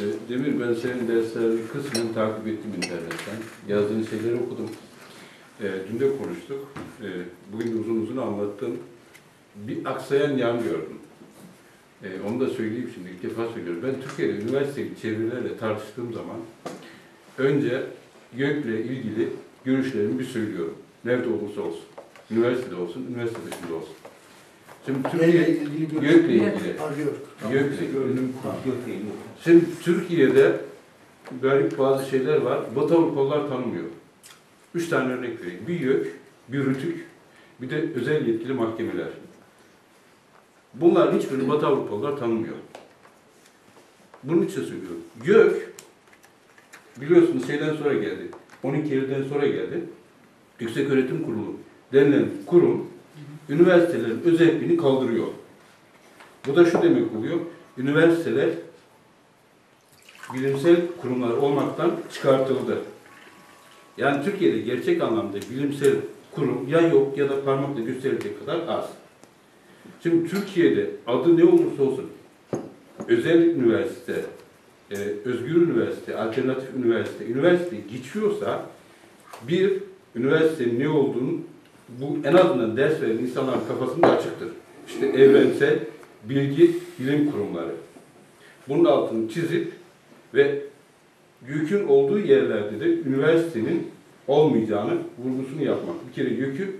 E, Demir ben senin derslerini kısmen takip ettim internetten. Yazdığın şeyleri okudum. E, dün de konuştuk. E, bugün uzun uzun anlattım. Bir aksayan yan gördüm. E, onu da söyleyeyim şimdi. ilk defa söylüyorum. Ben Türkiye'de üniversite çevrelerle tartıştığım zaman önce YÖK'le ilgili görüşlerimi bir söylüyorum. Nerede olursa olsun. Üniversitede olsun, üniversite dışında olsun. Şimdi Türkiye ilgili? YÖK'le ilgili. Arıyor. YÖK'le ilgili. Şimdi Türkiye'de garip bazı şeyler var. Batı Avrupalılar tanımıyor. Üç tane örnek vereyim. Bir YÖK, bir RÜTÜK, bir de özel yetkili mahkemeler. Bunların hiçbirini Batı Avrupalılar tanımıyor. Bunun için söylüyorum. YÖK, biliyorsunuz şeyden sonra geldi. 12 Eylül'den sonra geldi. Yüksek Öğretim Kurulu denilen kurum, üniversitelerin özelliğini kaldırıyor. Bu da şu demek oluyor. Üniversiteler bilimsel kurumlar olmaktan çıkartıldı. Yani Türkiye'de gerçek anlamda bilimsel kurum ya yok ya da parmakla gösterilecek kadar az. Şimdi Türkiye'de adı ne olursa olsun özel üniversite, e, özgür üniversite, alternatif üniversite, üniversite geçiyorsa bir üniversitenin ne olduğunu bu en azından ders veren insanların kafasında açıktır. İşte evrensel bilgi bilim kurumları. Bunun altını çizip ve YÖK'ün olduğu yerlerde de üniversitenin olmayacağını vurgusunu yapmak. Bir kere YÖK'ü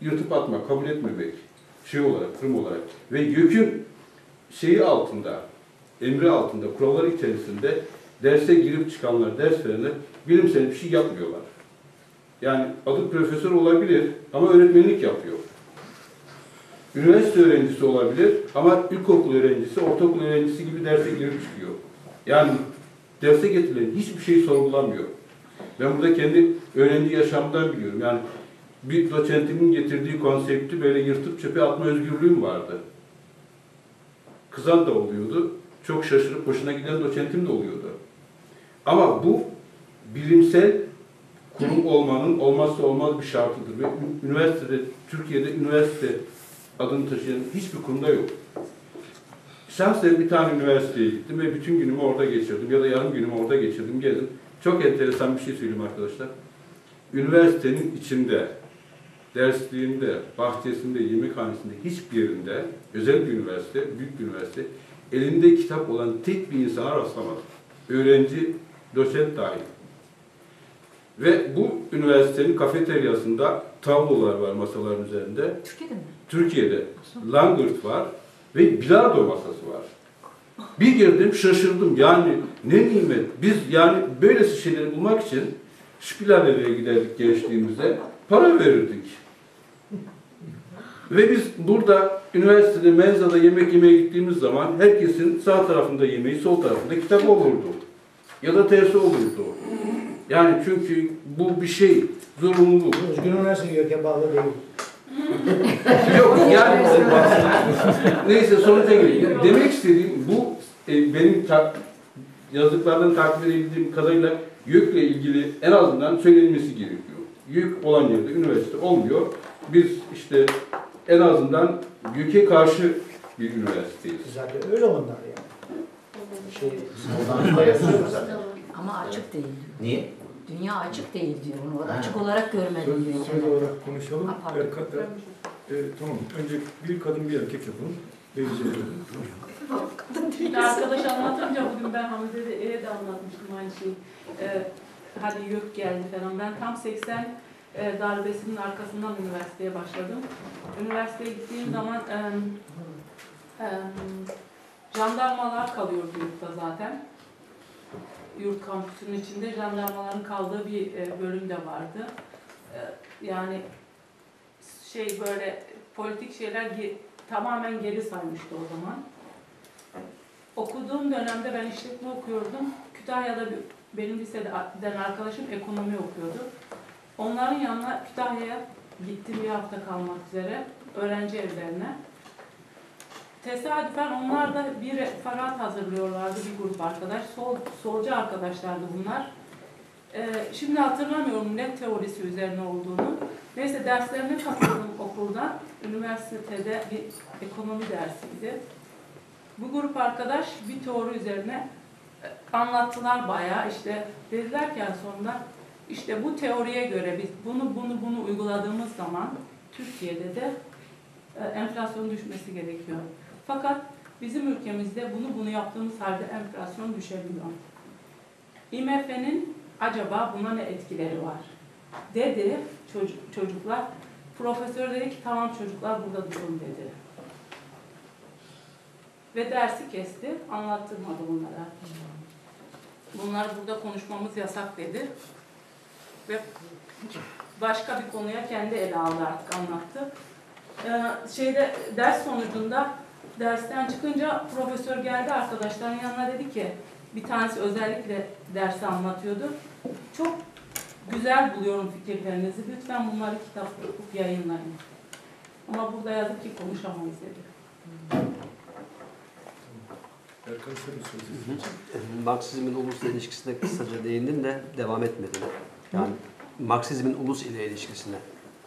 yırtıp atmak, kabul etmemek şey olarak, kurum olarak ve YÖK'ün şeyi altında, emri altında, kurallar içerisinde derse girip çıkanlar, ders verenler bilimsel bir şey yapmıyorlar. Yani adı profesör olabilir ama öğretmenlik yapıyor. Üniversite öğrencisi olabilir ama ilkokul öğrencisi, ortaokul öğrencisi gibi derse girip çıkıyor. Yani derse getirilen hiçbir şey sorgulamıyor. Ben burada kendi öğrenci yaşamdan biliyorum. Yani bir doçentimin getirdiği konsepti böyle yırtıp çöpe atma özgürlüğüm vardı. Kızan da oluyordu. Çok şaşırıp hoşuna giden doçentim de oluyordu. Ama bu bilimsel kurum olmanın olmazsa olmaz bir şartıdır. Ve üniversitede, Türkiye'de üniversite adını taşıyan hiçbir kurumda yok. Şahsen bir tane üniversiteye gittim ve bütün günümü orada geçirdim ya da yarım günümü orada geçirdim, gezdim. Çok enteresan bir şey söyleyeyim arkadaşlar. Üniversitenin içinde, dersliğinde, bahçesinde, yemekhanesinde hiçbir yerinde, özel bir üniversite, büyük bir üniversite, elinde kitap olan tek bir insana rastlamadım. Öğrenci, doçent dahil. Ve bu üniversitenin kafeteryasında tablolar var masaların üzerinde. Türkiye'de mi? Türkiye'de langırt var ve bilardo masası var. Bir girdim şaşırdım yani ne nimet. Biz yani böylesi şeyleri bulmak için şpilalere giderdik gençliğimizde para verirdik. Ve biz burada üniversitede menzada yemek yemeye gittiğimiz zaman herkesin sağ tarafında yemeği sol tarafında kitap olurdu. Ya da tersi olurdu. Yani çünkü bu bir şey zorunluluk. Özgür Üniversitesi YÖK'e bağlı değil. Yok yani neyse sonuca geleyim. Demek istediğim bu e, benim ta- yazdıklardan takip edebildiğim kadarıyla YÖK'le ilgili en azından söylenmesi gerekiyor. YÖK olan yerde üniversite olmuyor. Biz işte en azından YÖK'e karşı bir üniversiteyiz. Zaten öyle onlar yani. Şey. Ama açık değil. Niye? Dünya açık değil diyor. Onu Ha. açık olarak görmedim diyor. Söz, söz olarak konuşalım. Ha, pardon. E, ka- e, e, tamam. Önce bir kadın bir erkek yapalım. Beyce Bir arkadaş anlatınca bugün ben Hamide'ye de anlatmıştım aynı şeyi. Ee, hadi yok geldi falan. Ben tam 80 e, darbesinin arkasından üniversiteye başladım. Üniversiteye gittiğim zaman e, e, jandarmalar kalıyordu yurtta zaten. Yurt kampüsünün içinde jandarmaların kaldığı bir e, bölüm de vardı. E, yani şey böyle politik şeyler tamamen geri saymıştı o zaman. Okuduğum dönemde ben işletme okuyordum. Kütahya'da bir, benim liseden arkadaşım ekonomi okuyordu. Onların yanına Kütahya'ya gittim bir hafta kalmak üzere öğrenci evlerine. Tesadüfen onlar da bir referat hazırlıyorlardı bir grup arkadaş. Sol, solcu arkadaşlardı bunlar. Ee, şimdi hatırlamıyorum ne teorisi üzerine olduğunu. Neyse derslerine katıldım okuldan. Üniversitede bir ekonomi dersiydi. Bu grup arkadaş bir teori üzerine e, anlattılar bayağı işte dediler ki en sonunda işte bu teoriye göre biz bunu bunu bunu uyguladığımız zaman Türkiye'de de e, enflasyon düşmesi gerekiyor. Fakat bizim ülkemizde bunu bunu yaptığımız halde enflasyon düşebiliyor. IMF'nin acaba buna ne etkileri var? Dedi çocuk, çocuklar. Profesör dedi ki tamam çocuklar burada durun dedi. Ve dersi kesti, anlattırmadı bunlara. Bunlar burada konuşmamız yasak dedi. Ve başka bir konuya kendi ele aldı artık anlattı. Ee, şeyde ders sonucunda dersten çıkınca profesör geldi arkadaşların yanına dedi ki bir tanesi özellikle dersi anlatıyordu. Çok güzel buluyorum fikirlerinizi. Lütfen bunları kitap yapıp yayınlayın. Ama burada yazık ki konuşamayız dedi. Erkan sen mi söyleyeceksin? Marksizmin ulusla ilişkisine kısaca değindin de devam etmedin. Yani Marksizmin ulus ile ilişkisine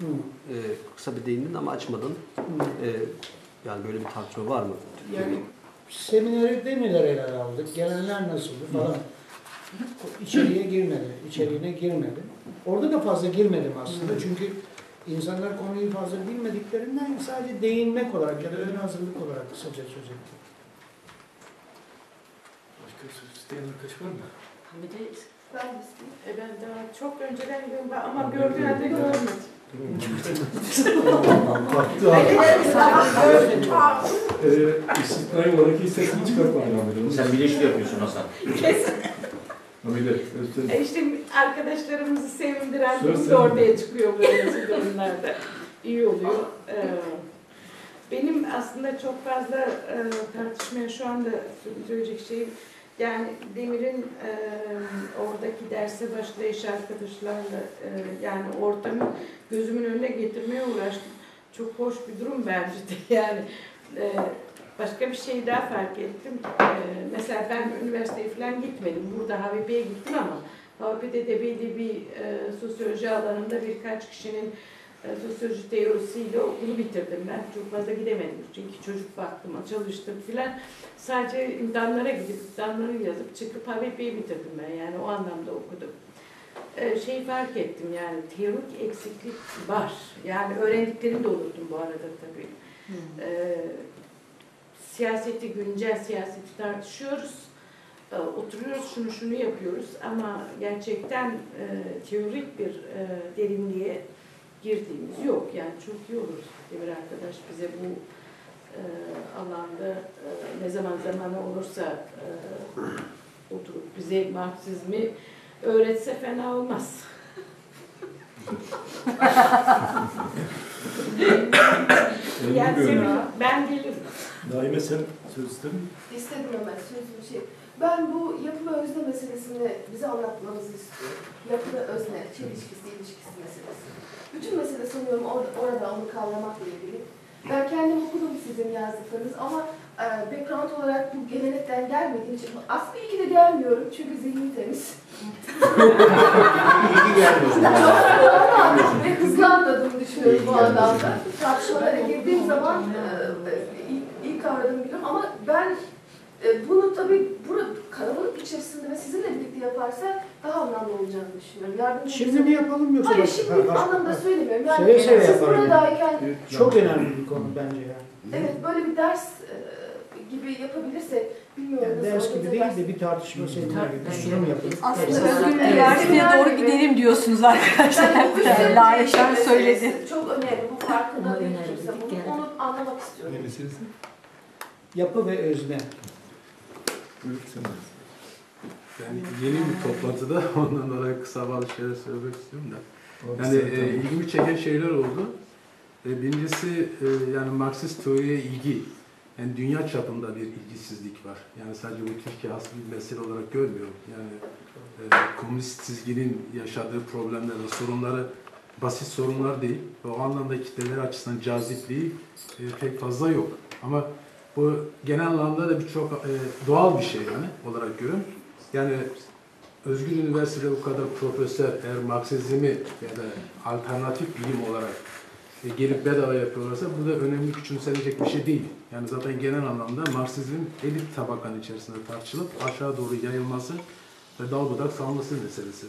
Hı, e, kısa bir değindin ama açmadın. hı. E, yani böyle bir tartışma var mı? Yani seminerde neler ele aldık, gelenler nasıldı falan. İçeriye girmedi, içeriğine girmedi. Orada da fazla girmedim aslında çünkü insanlar konuyu fazla bilmediklerinden sadece değinmek olarak ya da ön hazırlık olarak kısaca söz ettim. Başka söz isteyen arkadaş var mı? Hamide Ben de e ben daha çok önceden gördüm ama gördüğüm halde görmedim. İstisnai olarak hiç sesini çıkartmadın Hamide. Sen bilinçli yapıyorsun Hasan. Göster. E işte arkadaşlarımızı sevindiren durum da ortaya çıkıyor böyle durumlarda. İyi oluyor. Ee, benim aslında çok fazla e, tartışmaya şu anda söyleyecek şeyim yani Demir'in e, oradaki derse başlayış arkadaşlarla e, yani ortamı gözümün önüne getirmeye uğraştım. Çok hoş bir durum bence de yani. E, başka bir şey daha fark ettim. E, mesela ben üniversiteye falan gitmedim. Burada HVP'ye gittim ama HVP'de de belli bir e, sosyoloji alanında birkaç kişinin sosyoloji teorisiyle okulu bitirdim ben. Çok fazla gidemedim çünkü çocuk baktım, çalıştım filan. Sadece imtihanlara gidip imtihanları yazıp çıkıp HVP'yi bitirdim ben yani o anlamda okudum. E, şey fark ettim yani teorik eksiklik var. Yani öğrendiklerimi de unuttum bu arada tabii. E, siyaseti, güncel siyaseti tartışıyoruz. E, oturuyoruz, şunu şunu yapıyoruz ama gerçekten e, teorik bir e, derinliğe girdiğimiz yok. Yani çok iyi olur Demir arkadaş bize bu e, alanda e, ne zaman zamanı olursa e, oturup bize Marksizmi öğretse fena olmaz. Yani ben gelirim. Naime sen söz ister misin? İstedim hemen sözlü bir şey. Ben bu yapı ve özne meselesini bize anlatmanızı istiyorum. Yapı ve özne, çelişkisi, ilişkisi meselesi. Bütün mesele sanıyorum orada, orada onu kavramakla ilgili. Ben kendim okudum sizin yazdıklarınız ama e, background olarak bu gelenekten gelmediğim için aslında iyi ki de gelmiyorum çünkü zihni temiz. İyi ki gelmiyorsun. Ve hızlı anladığımı düşünüyorum bu anlamda. Tartışmalara girdiğim zaman e, kavradım biliyorum ama ben e, bunu tabii burada kalabalık içerisinde ve sizinle birlikte yaparsa daha anlamlı olacağını düşünüyorum. Yardımcı Şimdi mi yapalım yoksa Hayır şimdi Ha, anlamda söylemiyorum. Yani Seve seve siz buradayken Çok önemli bir konu bence ya. evet böyle bir ders e, gibi yapabilirsek bilmiyorum Yani ders gibi değil de bir tartışma seminer gibi bir sunum yapıp. Aslında Evet. özgür bir Evet. doğru gidelim diyorsunuz arkadaşlar. Yani Layışan söyledi. Çok önemli. Bu farkında değil kimse. Bunu, onu anlamak istiyorum. Ne meselesi? Yapı ve özne. Yani yeni bir toplantıda ondan dolayı kısa bazı şeyler söylemek istiyorum da. Yani e, ilgimi çeken şeyler oldu. E, birincisi e, yani Marksist teoriye ilgi. Yani dünya çapında bir ilgisizlik var. Yani sadece bu Türkiye has bir mesele olarak görmüyorum. Yani e, komünist çizginin yaşadığı problemler ve sorunları basit sorunlar değil. Ve o anlamda kitleler açısından cazipliği e, pek fazla yok. Ama bu genel anlamda da birçok e, doğal bir şey yani olarak görüyorum. Yani Özgür Üniversitede bu kadar profesör eğer Marksizmi ya da alternatif bilim olarak e, gelip bedava yapıyorlarsa bu da önemli küçümsenecek bir şey değil. Yani zaten genel anlamda Marksizmin elit tabakanın içerisinde tartışılıp aşağı doğru yayılması ve dal budak salması meselesi.